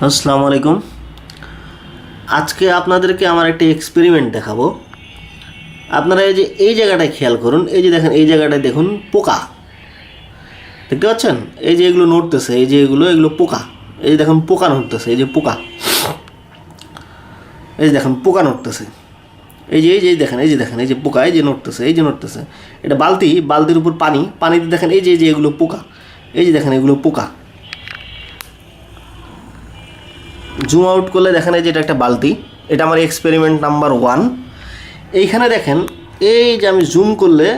আসসালামু আলাইকুম আজকে আপনাদেরকে আমার একটি এক্সপেরিমেন্ট দেখাবো আপনারা এই যে এই জায়গাটায় খেয়াল করুন এই যে দেখেন এই জায়গাটায় দেখুন পোকা দেখতে পাচ্ছেন এই যে এগুলো নড়তেছে এই যে এগুলো এগুলো পোকা এই যে দেখুন পোকা নড়তেছে এই যে পোকা এই যে দেখেন পোকা নড়তেছে এই যে এই যে দেখেন এই যে দেখেন এই যে পোকা এই যে নড়তেছে এই যে নড়তেছে এটা বালতি বালতির উপর পানি পানিতে দেখেন এই যে এই যে এগুলো পোকা এই যে দেখেন এগুলো পোকা জুম আউট করলে দেখেন এই যে এটা একটা বালতি, এটা আমার এক্সপেরিমেন্ট নাম্বার ওয়ান এইখানে দেখেন, এই যে আমি জুম করলে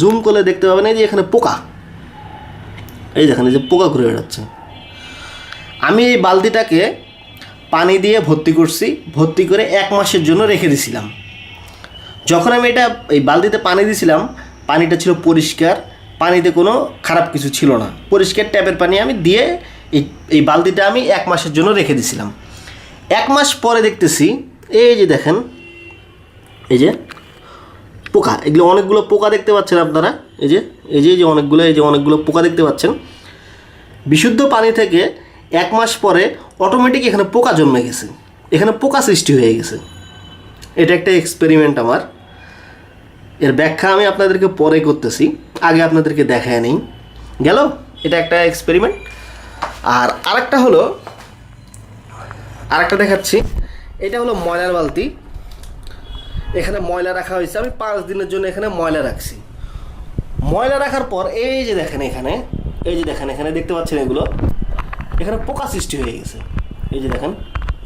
জুম করলে দেখতে পাবেন এই যে এখানে পোকা। এই দেখেন, এই যে পোকা ঘুরে বেড়াচ্ছে। আমি এই বালতিটাকে পানি দিয়ে ভর্তি করছি, ভর্তি করে এক মাসের জন্য রেখে দিছিলাম। যখন আমি এটা, এই বালতিতে পানি দিছিলাম, পানিটা ছিল পরিষ্কার, পানিতে কোনো খারাপ কিছু ছিল না। পরিষ্কার ট্যাপের পানি আমি দিয়ে এই এই বালতিটা আমি এক মাসের জন্য রেখে দিছিলাম। এক মাস পরে দেখতেছি, এই যে দেখেন, এই যে পোকা, এগুলো অনেকগুলো পোকা দেখতে পাচ্ছেন আপনারা। এই যে এই যে এই যে অনেকগুলো, এই যে অনেকগুলো পোকা দেখতে পাচ্ছেন। বিশুদ্ধ পানি থেকে এক মাস পরে অটোমেটিক এখানে পোকা জন্মে গেছে। এখানে পোকা সৃষ্টি হয়ে গেছে। এটা একটা এক্সপেরিমেন্ট আমার। এর ব্যাখ্যা আমি আপনাদেরকে পরে করতেছি। আগে আপনাদেরকে দেখায় নেই। গেল? এটা একটা এক্সপেরিমেন্ট আর আরেকটা হলো, আরেকটা দেখাচ্ছি। এটা হলো ময়লার বালতি। এখানে ময়লা রাখা হয়েছে। আমি পাঁচ দিনের জন্য এখানে ময়লা রাখছি। ময়লা রাখার পর এই যে দেখেন এখানে, এই যে দেখেন এখানে দেখতে পাচ্ছেন এগুলো। এখানে পোকা সৃষ্টি হয়ে গেছে। এই যে দেখেন,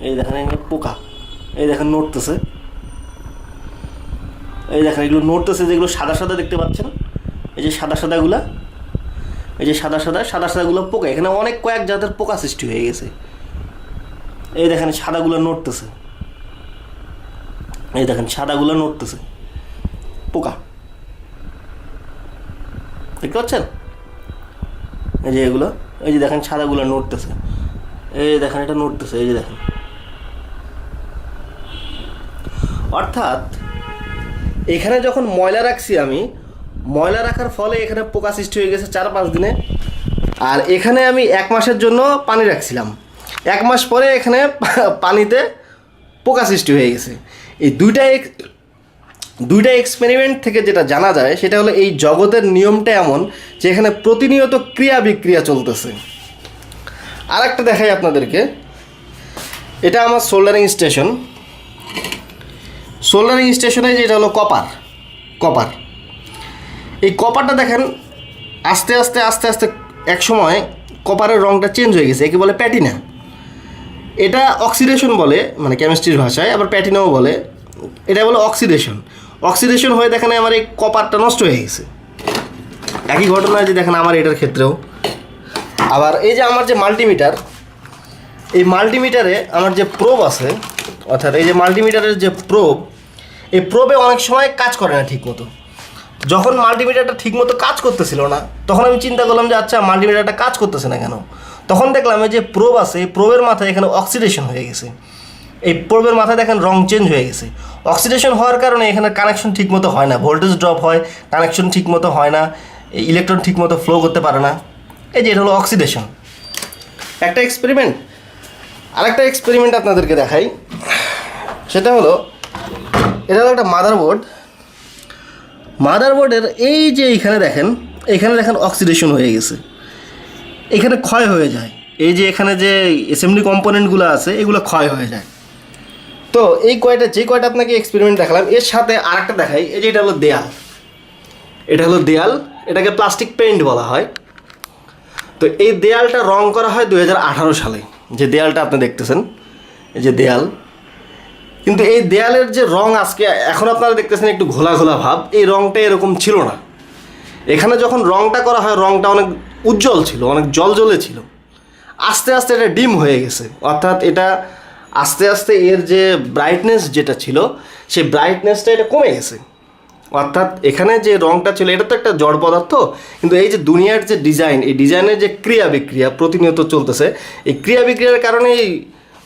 এই দেখেন এখানে পোকা। এই দেখেন নড়তেছে। এই দেখেন এগুলো নড়তেছে, যেগুলো সাদা সাদা দেখতে পাচ্ছেন। এই যে সাদা সাদাগুলা। এই যে সাদা সাদা সাদা সাদাগুলো পোকা। এখানে অনেক কয়েক জাতের পোকা সৃষ্টি হয়ে গেছে। এই দেখেন সাদাগুলো নড়তেছে। এই দেখেন সাদাগুলো নড়তেছে। পোকা। দেখতে পাচ্ছেন? এই যে এগুলো, এই যে দেখেন সাদাগুলো নড়তেছে। এই দেখেন, এটা নড়তেছে, এই যে দেখেন। অর্থাৎ, এখানে যখন ময়লা রাখছি আমি ময়লা রাখার ফলে এখানে পোকা সৃষ্টি হয়ে গেছে চার পাঁচ দিনে। আর এখানে আমি এক মাসের জন্য পানি রাখছিলাম। এক মাস পরে এখানে পানিতে পোকা সৃষ্টি হয়ে গেছে। এই দুইটা দুইটা এক্সপেরিমেন্ট থেকে যেটা জানা যায়, সেটা হলো এই জগতের নিয়মটা এমন যে এখানে প্রতিনিয়ত ক্রিয়া বিক্রিয়া চলতেছে। আর একটা দেখাই আপনাদেরকে। এটা আমার সোল্ডারিং স্টেশন সোল্ডারিং স্টেশনে যেটা হলো কপার কপার এই কপারটা দেখেন, আস্তে আস্তে আস্তে আস্তে এক সময় কপারের রঙটা চেঞ্জ হয়ে গেছে, একে বলে প্যাটিনা। এটা অক্সিডেশন বলে মানে কেমিস্ট্রির ভাষায়, আবার প্যাটিনাও বলে এটা বলে অক্সিডেশন অক্সিডেশন হয়ে দেখেন আমার এই কপারটা নষ্ট হয়ে গেছে। একই ঘটনা যে দেখেন আমার এটার ক্ষেত্রেও। আবার এই যে আমার যে মাল্টিমিটার এই মাল্টিমিটারে আমার যে প্রোব আছে, অর্থাৎ এই যে মাল্টিমিটারের যে প্রোব এই প্রোবে অনেক সময় কাজ করে না ঠিক মতো যখন মাল্টিমিটারটা ঠিক মতো কাজ করতেছিল না, তখন আমি চিন্তা করলাম যে আচ্ছা মাল্টিমিটারটা কাজ করতেছে না কেন? তখন দেখলাম যে প্রোব আছে, এই প্রোবের মাথায় এখানে অক্সিডেশন হয়ে গেছে। এই প্রোবের মাথায় দেখেন রং চেঞ্জ হয়ে গেছে। অক্সিডেশন হওয়ার কারণে এখানে কানেকশন ঠিক মতো হয় না ভোল্টেজ ড্রপ হয় কানেকশন ঠিক মতো হয় না ইলেকট্রন ঠিক মতো ফ্লো করতে পারে না। এই যে, এটা হলো অক্সিডেশন একটা এক্সপেরিমেন্ট আরেকটা এক্সপেরিমেন্ট আপনাদেরকে দেখাই। সেটা হলো, এটা হলো একটা মাদারবোর্ড মাদারবোর্ডের এই যে এইখানে দেখেন, এখানে দেখেন অক্সিডেশন হয়ে গেছে। এখানে ক্ষয় হয়ে যায়। এই যে এখানে যে অ্যাসেম্বলি কম্পোনেন্টগুলো আছে, এগুলো ক্ষয় হয়ে যায়। তো এই কয়টা, যে কয়টা আপনাকে এক্সপেরিমেন্ট দেখালাম, এর সাথে আরেকটা দেখাই, এই যে এটা হলো দেয়াল। এটা হলো দেয়াল, এটাকে প্লাস্টিক পেইন্ট বলা হয়। তো এই দেয়ালটা রং করা হয় দু হাজার আঠারো সালে। যে দেয়ালটা আপনি দেখতেছেন, এই যে দেয়াল কিন্তু এই দেয়ালের যে রং আজকে, এখন আপনারা দেখতেছেন একটু ঘোলা ঘোলা ভাব, এই রংটা এরকম ছিল না। এখানে যখন রংটা করা হয়, রংটা অনেক উজ্জ্বল ছিল, অনেক জল ছিল। আস্তে আস্তে এটা ডিম হয়ে গেছে। অর্থাৎ এটা আস্তে আস্তে এর যে ব্রাইটনেস যেটা ছিল, সেই ব্রাইটনেসটা এটা কমে গেছে। অর্থাৎ এখানে যে রংটা ছিল, এটা তো একটা জড় পদার্থ, কিন্তু এই যে দুনিয়ার যে ডিজাইন এই ডিজাইনের যে ক্রিয়া বিক্রিয়া প্রতিনিয়ত চলতেছে, এই ক্রিয়া বিক্রিয়ার কারণে এই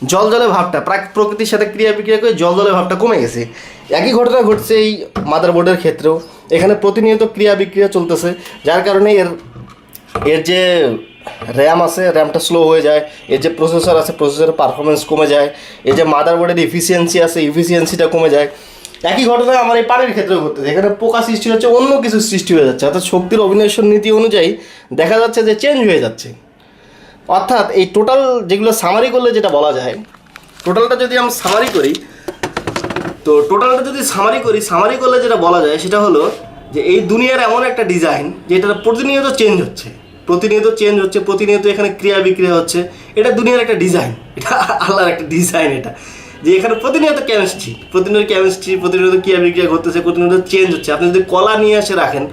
জল জলে ভাবটা, প্রাক প্রকৃতির সাথে ক্রিয়া বিক্রিয়া করে জল জলে ভাবটা কমে গেছে। একই ঘটনা ঘটছে এই মাদারবোর্ডের ক্ষেত্রেও। এখানে প্রতিনিয়ত ক্রিয়া বিক্রিয়া চলতেছে, যার কারণে এর এর যে র্যাম আছে র্যামটা স্লো হয়ে যায়, এর যে প্রসেসর আছে প্রসেসরের পারফরমেন্স কমে যায় এই যে মাদারবোর্ডের ইফিসিয়েন্সি আছে ইফিসিয়েন্সিটা কমে যায়। একই ঘটনা আমার এই পানির ক্ষেত্রেও ঘটতেছে। এখানে পোকা সৃষ্টি হচ্ছে, অন্য কিছু সৃষ্টি হয়ে যাচ্ছে। অর্থাৎ শক্তির অবিনশ্বর নীতি অনুযায়ী দেখা যাচ্ছে যে চেঞ্জ হয়ে যাচ্ছে। অর্থাৎ এই টোটাল যেগুলো সামারি করলে যেটা বলা যায় টোটালটা যদি আমি সামারি করি, তো টোটালটা যদি সামারি করি সামারি করলে যেটা বলা যায় সেটা হলো যে এই দুনিয়ার এমন একটা ডিজাইন যেটা প্রতিনিয়ত চেঞ্জ হচ্ছে। প্রতিনিয়ত চেঞ্জ হচ্ছে, প্রতিনিয়ত এখানে ক্রিয়া বিক্রিয়া হচ্ছে। এটা দুনিয়ার একটা ডিজাইন এটা আল্লাহর একটা ডিজাইন এটা। যে এখানে প্রতিনিয়ত কেমিস্ট্রি প্রতিনিয়ত কেমিস্ট্রি প্রতিনিয়ত ক্রিয়া বিক্রিয়া ঘটতেছে, প্রতিনিয়ত চেঞ্জ হচ্ছে। আপনি যদি কলা নিয়ে এসে রাখেন,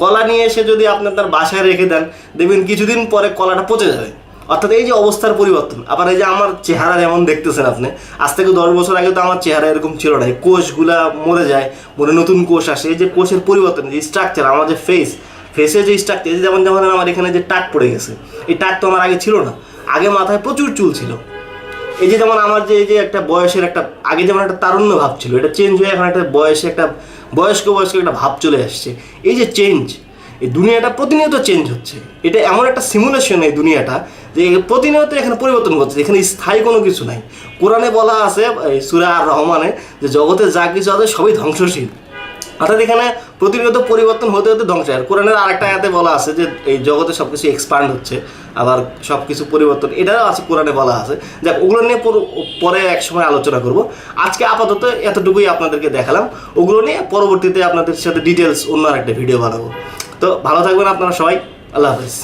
কলা নিয়ে এসে যদি আপনার তার বাসায় রেখে দেন, দেখবেন কিছুদিন পরে কলাটা পচে যাবে। অর্থাৎ এই যে অবস্থার পরিবর্তন, আবার এই যে আমার চেহারা যেমন দেখতেছেন আপনি, আজ থেকে দশ বছর আগে তো আমার চেহারা এরকম ছিল না। কোষগুলা মরে যায় মরে নতুন কোষ আসে। এই যে কোষের পরিবর্তন, যে স্ট্রাকচার আমার যে ফেস ফেসের যে স্ট্রাকচার যেমন যেমন আমার এখানে যে টাক পড়ে গেছে, এই টাক তো আমার আগে ছিল না। আগে মাথায় প্রচুর চুল ছিল। এই যে যেমন আমার যে, এই যে একটা বয়সের একটা, আগে যেমন একটা তারুণ্য ভাব ছিল, এটা চেঞ্জ হয়ে এখন একটা বয়সে একটা, বয়স্ক বয়স্ক একটা ভাব চলে আসছে। এই যে চেঞ্জ এই দুনিয়াটা প্রতিনিয়ত চেঞ্জ হচ্ছে। এটা এমন একটা সিমুলেশন এই দুনিয়াটা যে প্রতিনিয়ত এখানে পরিবর্তন করছে এখানে স্থায়ী কোনো কিছু নাই। কোরআনে বলা আছে সুরা আর রহমানে যে জগতে যা কিছু আছে সবই ধ্বংসশীল। অর্থাৎ এখানে প্রতিনিয়ত পরিবর্তন হতে হতে ধ্বংস আর কোরআনের আরেকটা আয়াতে বলা আছে যে এই জগতে সব কিছু এক্সপান্ড হচ্ছে, আবার সব কিছু পরিবর্তন, এটাও আছে কোরআনে বলা আছে। যাক, ওগুলো নিয়ে পরে এক সময় আলোচনা করব। আজকে আপাতত এতটুকুই আপনাদেরকে দেখালাম। ওগুলো নিয়ে পরবর্তীতে আপনাদের সাথে ডিটেলস অন্য একটা ভিডিও বানাবো। তো ভালো থাকবেন আপনারা সবাই। আল্লাহ হাফিজ।